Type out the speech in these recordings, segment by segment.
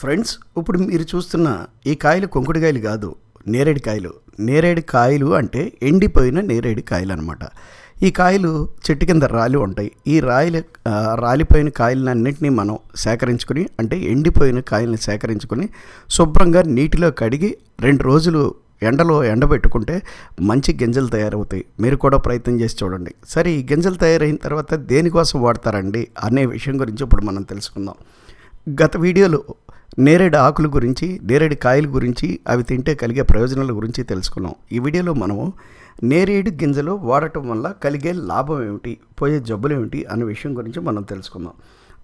Friends ఇప్పుడు మీరు చూస్తున్న ఈ కాయలు కొంకుడుకాయలు కాదు నేరేడు కాయలు. నేరేడు కాయలు అంటే ఎండిపోయిన నేరేడు కాయలు అనమాట ఈ కాయలు చెట్టు కింద రాలి ఉంటాయి. ఈ రాయిలు రాలిపోయిన కాయలన్నింటినీ మనం సేకరించుకొని అంటే ఎండిపోయిన కాయల్ని సేకరించుకొని శుభ్రంగా నీటిలో కడిగి రెండు రోజులు ఎండలో ఎండబెట్టుకుంటే మంచి గింజలు తయారవుతాయి. మీరు కూడా ప్రయత్నం చేసి చూడండి. సరే ఈ గింజలు తయారైన తర్వాత దేనికోసం వాడతారండి అనే విషయం గురించి ఇప్పుడు మనం తెలుసుకుందాం. గత వీడియోలో నేరేడు ఆకుల గురించి నేరేడు కాయల గురించి అవి తింటే కలిగే ప్రయోజనాల గురించి తెలుసుకున్నాం. ఈ వీడియోలో మనము నేరేడు గింజలు వాడటం వల్ల కలిగే లాభం ఏమిటి పోయే జబ్బులు ఏమిటి అనే విషయం గురించి మనం తెలుసుకుందాం.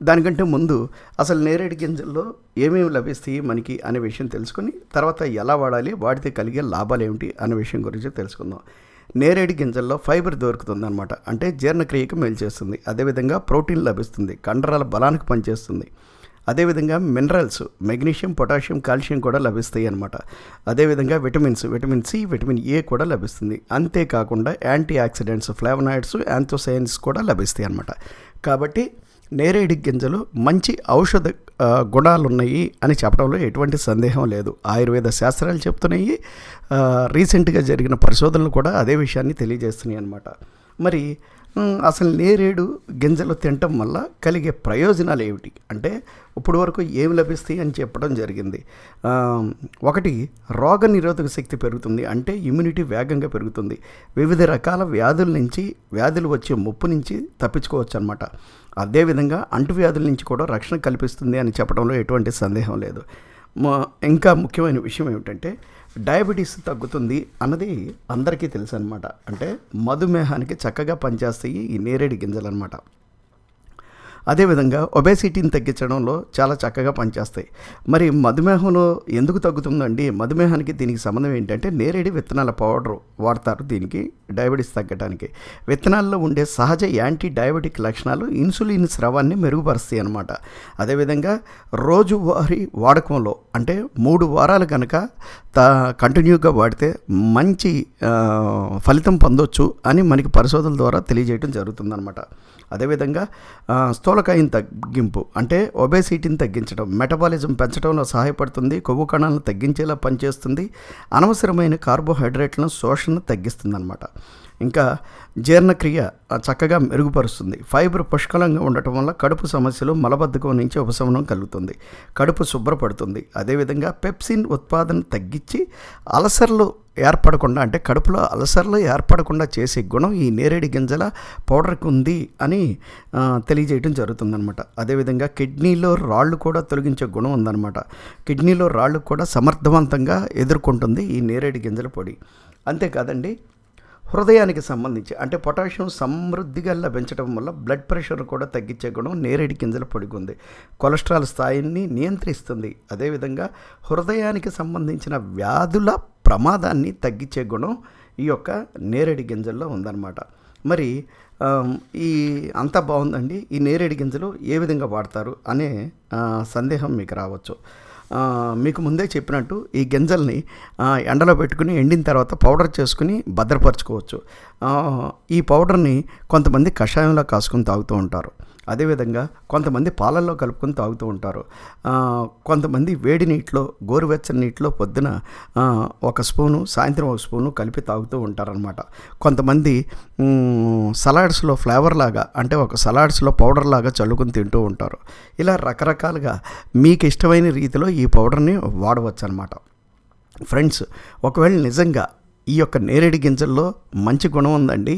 దానికంటే ముందు అసలు నేరేడు గింజల్లో ఏమేమి లభిస్తాయి మనకి అనే విషయం తెలుసుకుని తర్వాత ఎలా వాడాలి వాడితే కలిగే లాభాలు ఏమిటి అనే విషయం గురించి తెలుసుకుందాం. నేరేడు గింజల్లో ఫైబర్ దొరుకుతుంది అనమాట అంటే జీర్ణక్రియకు మేలు చేస్తుంది. అదేవిధంగా ప్రోటీన్ లభిస్తుంది. కండరాల బలానికి పనిచేస్తుంది. అదేవిధంగా మినరల్స్ మెగ్నీషియం పొటాషియం కాల్షియం కూడా లభిస్తాయి అనమాట అదేవిధంగా vitamins vitamin C vitamin A కూడా లభిస్తుంది. అంతేకాకుండా యాంటీ ఆక్సిడెంట్స్ ఫ్లావనాయిడ్స్ యాంథోసైన్స్ కూడా లభిస్తాయి అనమాట కాబట్టి నేరేడు గింజలు మంచి ఔషధ గుణాలు ఉన్నాయి అని చెప్పడంలో ఎటువంటి సందేహం లేదు. ఆయుర్వేద శాస్త్రాలు చెప్తున్నాయి. రీసెంట్గా జరిగిన పరిశోధనలు కూడా అదే విషయాన్ని తెలియజేస్తున్నాయి అనమాట మరి అసలు నేరేడు గింజలు తినటం వల్ల కలిగే ప్రయోజనాలు ఏమిటి? అంటే ఇప్పుడు వరకు ఏమి లభిస్తాయి అని చెప్పడం జరిగింది. ఒకటి రోగ నిరోధక శక్తి పెరుగుతుంది అంటే ఇమ్యూనిటీ వేగంగా పెరుగుతుంది. వివిధ రకాల వ్యాధుల నుంచి వ్యాధులు వచ్చే ముప్పు నుంచి తప్పించుకోవచ్చు అనమాట అదేవిధంగా అంటువ్యాధుల నుంచి కూడా రక్షణ కల్పిస్తుంది అని చెప్పడంలో ఎటువంటి సందేహం లేదు. ఇంకా ముఖ్యమైన విషయం ఏమిటంటే డయాబెటీస్ తగ్గుతుంది అన్నది అందరికీ తెలుసు అనమాట అంటే మధుమేహానికి చక్కగా పనిచేస్తాయి ఈ నేరేడు గింజలు అనమాట అదేవిధంగా ఒబేసిటీని తగ్గించడంలో చాలా చక్కగా పనిచేస్తాయి. మరి మధుమేహంలో ఎందుకు తగ్గుతుందండి? మధుమేహానికి దీనికి సంబంధం ఏంటంటే నేరేడి విత్తనాల పౌడర్ వాడతారు దీనికి డయాబెటీస్ తగ్గడానికి విత్తనాల్లో ఉండే సహజ యాంటీ డయాబెటిక్ లక్షణాలు ఇన్సులిన్ స్రవాన్ని మెరుగుపరుస్తాయి అన్నమాట. అదేవిధంగా రోజువారీ వాడకంలో అంటే మూడు వారాలు కనుక తా కంటిన్యూగా వాడితే మంచి ఫలితం పొందొచ్చు అని మనకి పరిశోధనల ద్వారా తెలియజేయడం జరుగుతుందన్నమాట. అదేవిధంగా ఆ, స్థూలకాయం తగ్గింపు అంటే ఒబేసిటీని తగ్గించడం మెటబాలిజం పెంచడంలో సహాయపడుతుంది కొవ్వు కణాలను తగ్గించేలా పనిచేస్తుంది అనవసరమైన కార్బోహైడ్రేట్లను శోషణ తగ్గిస్తుంది అనమాట ఇంకా జీర్ణక్రియ చక్కగా మెరుగుపరుస్తుంది. ఫైబర్ పుష్కలంగా ఉండటం వల్ల కడుపు సమస్యలు మలబద్ధకం నుంచి ఉపశమనం కలుగుతుంది. కడుపు శుభ్రపడుతుంది. అదేవిధంగా పెప్సిన్ ఉత్పాదన తగ్గించి అలసర్లు ఏర్పడకుండా అంటే కడుపులో అలసర్లు ఏర్పడకుండా చేసే గుణం ఈ నేరేడు గింజల పౌడర్కి ఉంది అని తెలియజేయడం జరుగుతుందనమాట అదేవిధంగా కిడ్నీలో రాళ్ళు కూడా తొలగించే గుణం ఉందన్నమాట. కిడ్నీలో రాళ్ళు కూడా సమర్థవంతంగా ఎదుర్కొంటుంది ఈ నేరేడు గింజల పొడి. అంతేకాదండి హృదయానికి సంబంధించి అంటే పొటాషియం సమృద్ధిగా లభించడం వల్ల బ్లడ్ ప్రెషర్ కూడా తగ్గించే గుణం నేరేడు గింజల పడుకుంది కొలెస్ట్రాల్ స్థాయిని నియంత్రిస్తుంది. అదేవిధంగా హృదయానికి సంబంధించిన వ్యాధుల ప్రమాదాన్ని తగ్గించే గుణం ఈ యొక్క నేరేడు గింజల్లో ఉందన్నమాట. మరి ఈ అంతా బాగుందండి. ఈ నేరేడు గింజలు ఏ విధంగా వాడతారు అనే సందేహం మీకు రావచ్చు. మీకు ముందే చెప్పినట్టు ఈ గింజల్ని ఎండలో పెట్టుకుని ఎండిన తర్వాత పౌడర్ చేసుకుని భద్రపరచుకోవచ్చు. ఈ పౌడర్ని కొంతమంది కషాయంలో కాసుకొని తాగుతూ ఉంటారు. అదేవిధంగా కొంతమంది పాలల్లో కలుపుకొని తాగుతూ ఉంటారు. కొంతమంది వేడి నీటిలో గోరువెచ్చని నీటిలో పొద్దున ఒక స్పూను సాయంత్రం ఒక స్పూను కలిపి తాగుతూ ఉంటారనమాట కొంతమంది సలాడ్స్లో ఫ్లేవర్ లాగా అంటే ఒక సలాడ్స్లో పౌడర్ లాగా చల్లుకొని తింటూ ఉంటారు. ఇలా రకరకాలుగా మీకు ఇష్టమైన రీతిలో ఈ పౌడర్ని వాడవచ్చు అనమాట ఫ్రెండ్స్ ఒకవేళ నిజంగా ఈ యొక్క నేరేడు గింజల్లో మంచి గుణం ఉందండి.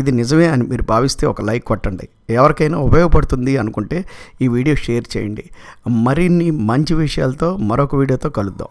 ఇది నిజమే అని మీరు భావిస్తే ఒక లైక్ కొట్టండి. ఎవరికైనా ఉపయోగపడుతుంది అనుకుంటే ఈ వీడియో షేర్ చేయండి. మరిన్ని మంచి విషయాలతో మరొక వీడియోతో కలుద్దాం.